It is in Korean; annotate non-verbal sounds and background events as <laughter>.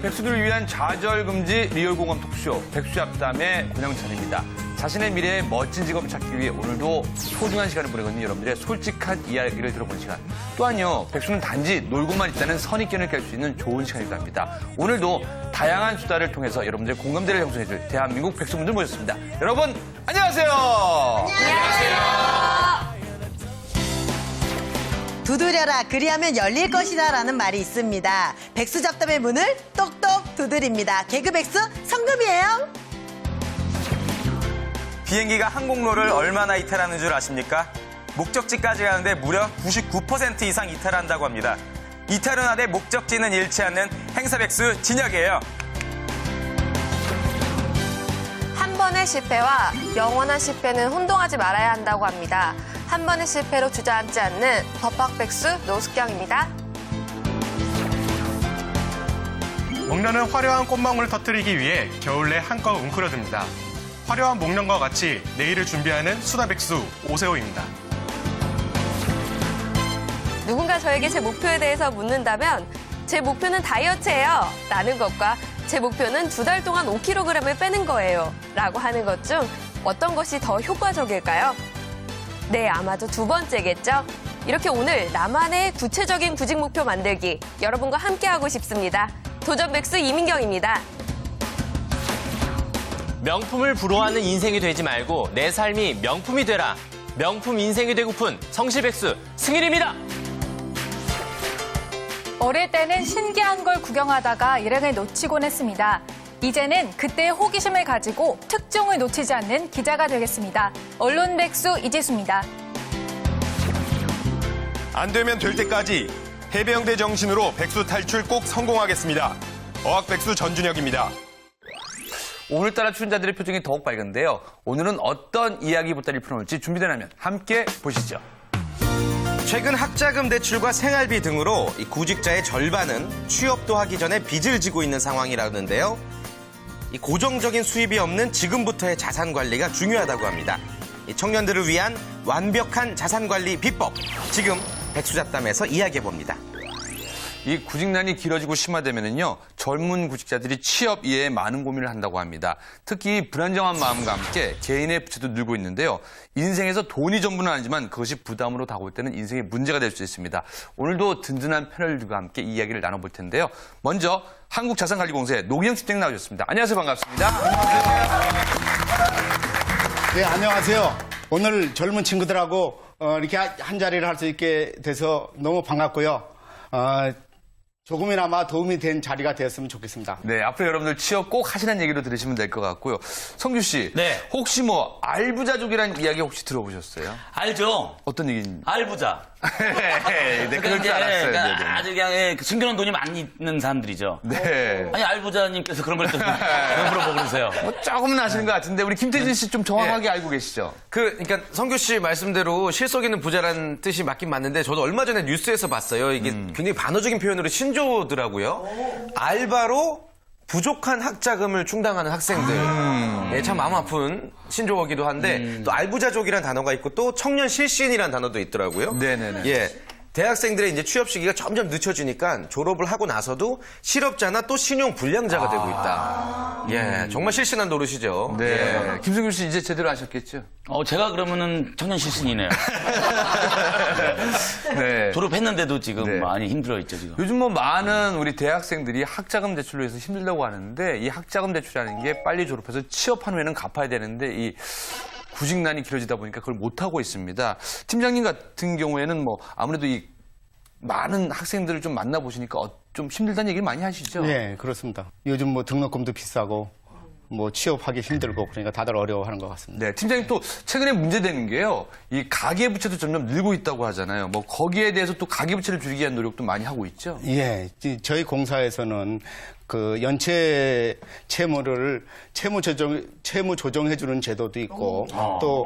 백수들을 위한 좌절금지 리얼공감 토크쇼 백수잡담의 권영찬입니다. 자신의 미래에 멋진 직업을 찾기 위해 오늘도 소중한 시간을 있는 여러분들의 솔직한 이야기를 들어보는 시간. 또한요, 백수는 단지 놀고만 있다는 선입견을 깰 수 있는 좋은 시간이기도 합니다. 오늘도 다양한 수다를 통해서 여러분들의 공감대를 형성해줄 대한민국 백수분들 모셨습니다. 여러분, 안녕하세요! 두드려라 그리하면 열릴 것이다 라는 말이 있습니다. 백수 잡담의 문을 똑똑 두드립니다. 개그 백수 성금이에요. 비행기가 항공로를 얼마나 이탈하는 줄 아십니까? 목적지까지 가는데 무려 99% 이상 이탈한다고 합니다. 이탈은 하되 목적지는 잃지 않는 행사백수 진혁이에요. 한 번의 실패와 영원한 실패는 혼동하지 말아야 한다고 합니다. 한 번의 실패로 주저앉지 않는 법학백수 노숙경입니다. 목련은 화려한 꽃망울을 터뜨리기 위해 겨울 내 한껏 웅크려듭니다. 화려한 목련과 같이 내일을 준비하는 수다백수 오세호입니다. 누군가 저에게 제 목표에 대해서 묻는다면 제 목표는 다이어트예요. 라는 것과 제 목표는 두 달 동안 5kg을 빼는 거예요. 라고 하는 것 중 어떤 것이 더 효과적일까요? 네, 아마도 두 번째겠죠? 이렇게 오늘 나만의 구체적인 구직 목표 만들기 여러분과 함께하고 싶습니다. 도전 백수 이민경입니다. 명품을 부러워하는 인생이 되지 말고 내 삶이 명품이 되라. 명품 인생이 되고픈 성실백수 승일입니다. 어릴 때는 신기한 걸 구경하다가 일행을 놓치곤 했습니다. 이제는 그때의 호기심을 가지고 특종을 놓치지 않는 기자가 되겠습니다. 언론 백수 이지수입니다. 안 되면 될 때까지 해병대 정신으로 백수 탈출 꼭 성공하겠습니다. 어학백수 전준혁입니다. 오늘따라 출연자들의 표정이 더욱 밝은데요. 오늘은 어떤 이야기 보따리 풀어놓을지 준비되나면 함께 보시죠. 최근 학자금 대출과 생활비 등으로 이 구직자의 절반은 취업도 하기 전에 빚을 지고 있는 상황이라는데요. 이 고정적인 수입이 없는 지금부터의 자산 관리가 중요하다고 합니다. 이 청년들을 위한 완벽한 자산 관리 비법 지금 백수잡담에서 이야기해 봅니다. 이 구직난이 길어지고 심화되면은요 젊은 구직자들이 취업 이외에 많은 고민을 한다고 합니다. 특히 불안정한 마음과 함께 개인의 부채도 늘고 있는데요. 인생에서 돈이 전부는 아니지만 그것이 부담으로 다가올 때는 인생의 문제가 될 수 있습니다. 오늘도 든든한 패널들과 함께 이야기를 나눠볼 텐데요. 먼저 한국자산관리공사의 노기영 팀장 나오셨습니다. 안녕하세요, 반갑습니다. 네, 안녕하세요. 오늘 젊은 친구들하고 어, 이렇게 한 자리를 할 수 있게 돼서 너무 반갑고요. 어, 조금이나마 도움이 된 자리가 되었으면 좋겠습니다. 네, 앞으로 여러분들 취업 꼭 하시는 얘기로 들으시면 될 것 같고요. 성규 씨, 네. 혹시 뭐 알부자족이라는 이야기 혹시 들어보셨어요? 알죠? 어떤 얘기인지? 알부자. <laughs> 네, 그럴 줄 이제 알았어요. 그러니까 네, 네. 아주 그냥 예, 그 숨겨놓은 돈이 많이 있는 사람들이죠. 네. 아니 알부자님께서 그런 걸또 <laughs> 물어보고 그러세요. 뭐 조금은 아시는 것 같은데 우리 김태진 씨 좀 정확하게 네. 알고 계시죠? 그, 그러니까 성규 씨 말씀대로 실속 있는 부자라는 뜻이 맞긴 맞는데 저도 얼마 전에 뉴스에서 봤어요. 이게 굉장히 반어적인 표현으로 신조 어더라고요. 알바로 부족한 학자금을 충당하는 학생들. 예, 참 마음 아픈 신조어기도 한데 또 알부자족이라는 단어가 있고 또 청년 실신이라는 단어도 있더라고요. 네네네. 예. 대학생들의 이제 취업 시기가 점점 늦춰지니까 졸업을 하고 나서도 실업자나 또 신용 불량자가 되고 있다. 예, 정말 실신한 노릇이죠. 예. 네. 김승규 씨 이제 제대로 아셨겠죠? 어, 제가 그러면은 청년 실신이네요. <laughs> 네. 졸업했는데도 지금 네. 많이 힘들어 있죠, 지금. 요즘 뭐 많은 우리 대학생들이 학자금 대출로 해서 힘들다고 하는데 이 학자금 대출이라는 게 빨리 졸업해서 취업한 후에는 갚아야 되는데 이 구직난이 길어지다 보니까 그걸 못하고 있습니다. 팀장님 같은 경우에는 뭐 아무래도 이 많은 학생들을 좀 만나보시니까 어, 좀 힘들다는 얘기를 많이 하시죠? 네, 그렇습니다. 요즘 뭐 등록금도 비싸고 뭐 취업하기 힘들고 그러니까 다들 어려워하는 것 같습니다. 네, 팀장님 또 최근에 문제되는 게요. 이 가계 부채도 점점 늘고 있다고 하잖아요. 뭐 거기에 대해서 또 가계 부채를 줄이기 위한 노력도 많이 하고 있죠. 예, 이- 저희 공사에서는 그 연체 채무를 채무 조정 채무 조정해 주는 제도도 있고 또